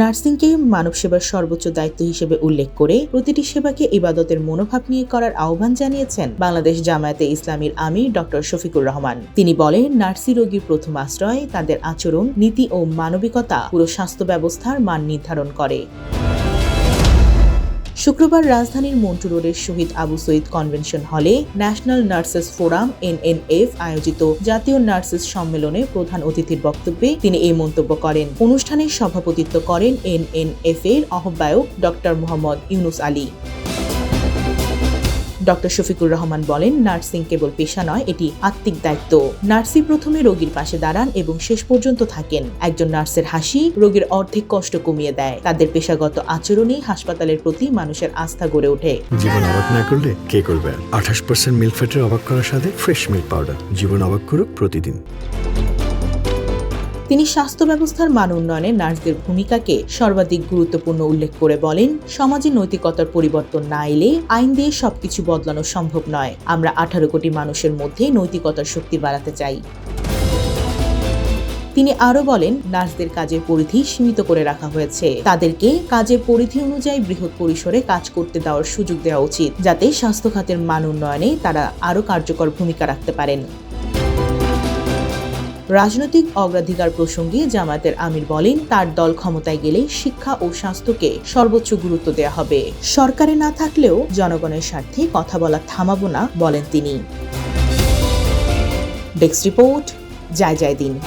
নার্সিংকে মানব সেবার সর্বোচ্চ দায়িত্ব হিসেবে উল্লেখ করে প্রতিটি সেবাকে ইবাদতের মনোভাব নিয়ে করার আহ্বান জানিয়েছেন বাংলাদেশ জামায়াতে ইসলামীর আমির ডক্টর শফিকুর রহমান। তিনি বলেন, নার্সি রোগীর প্রথম আশ্রয় তাদের আচরণ, নীতি ও মানবিকতা পুরো স্বাস্থ্য ব্যবস্থার মান নির্ধারণ করে। শুক্রবার রাজধানীর মন্টু রোডের শহীদ আবু সৈয়দ কনভেনশন হলে ন্যাশনাল নার্সেস ফোরাম, এনএনএফ, আয়োজিত জাতীয় নার্সেস সম্মেলনে প্রধান অতিথির বক্তব্যে তিনি এই মন্তব্য করেন। অনুষ্ঠানে সভাপতিত্ব করেন এনএনএফ এর আহ্বায়ক ডক্টর মোহাম্মদ ইউনুস আলী। ডক্টর শফিকুর রহমান বলেন, নার্সিং কেবল পেশা নয়, এটি আত্মিক দায়িত্ব। নার্সি প্রথমে রোগীর পাশে দাঁড়ান এবং শেষ পর্যন্ত থাকেন। একজন নার্সের হাসি রোগীর অর্ধেক কষ্ট কমিয়ে দেয়। তাদের পেশাগত আচরণেই হাসপাতালের প্রতি মানুষের আস্থা গড়ে ওঠে। জীবন অবাক না করলে কে করবে আঠাশ পার্সেন্ট মিল্ক ফ্যাটের অবাক করার সাথে ফ্রেশ মিল্ক পাউডার জীবন অবাক করুক প্রতিদিন। তিনি স্বাস্থ্য ব্যবস্থার মান উন্নয়নে নার্সদের ভূমিকাকে সর্বাধিক গুরুত্বপূর্ণ উল্লেখ করে বলেন, সমাজে নৈতিকতার পরিবর্তন না এলে আইন দিয়ে সবকিছু বদলানো সম্ভব নয়। আমরা আঠারো কোটি মানুষের মধ্যে নৈতিকতার শক্তি বাড়াতে চাই। তিনি আরও বলেন, নার্সদের কাজের পরিধি সীমিত করে রাখা হয়েছে। তাদেরকে কাজের পরিধি অনুযায়ী বৃহৎ পরিসরে কাজ করতে দেওয়ার সুযোগ দেওয়া উচিত, যাতে স্বাস্থ্য খাতের মান উন্নয়নে তারা আরও কার্যকর ভূমিকা রাখতে পারেন। রাজনৈতিক অগ্রাধিকার প্রসঙ্গে জামায়াতের আমির বলেন, তার দল ক্ষমতায় গেলে শিক্ষা ও স্বাস্থ্যকে সর্বোচ্চ গুরুত্ব দেওয়া হবে। সরকারে না থাকলেও জনগণের স্বার্থে কথা বলা থামাবো না, বলেন তিনি। ডেস্ক রিপোর্ট যায় জয় দিন।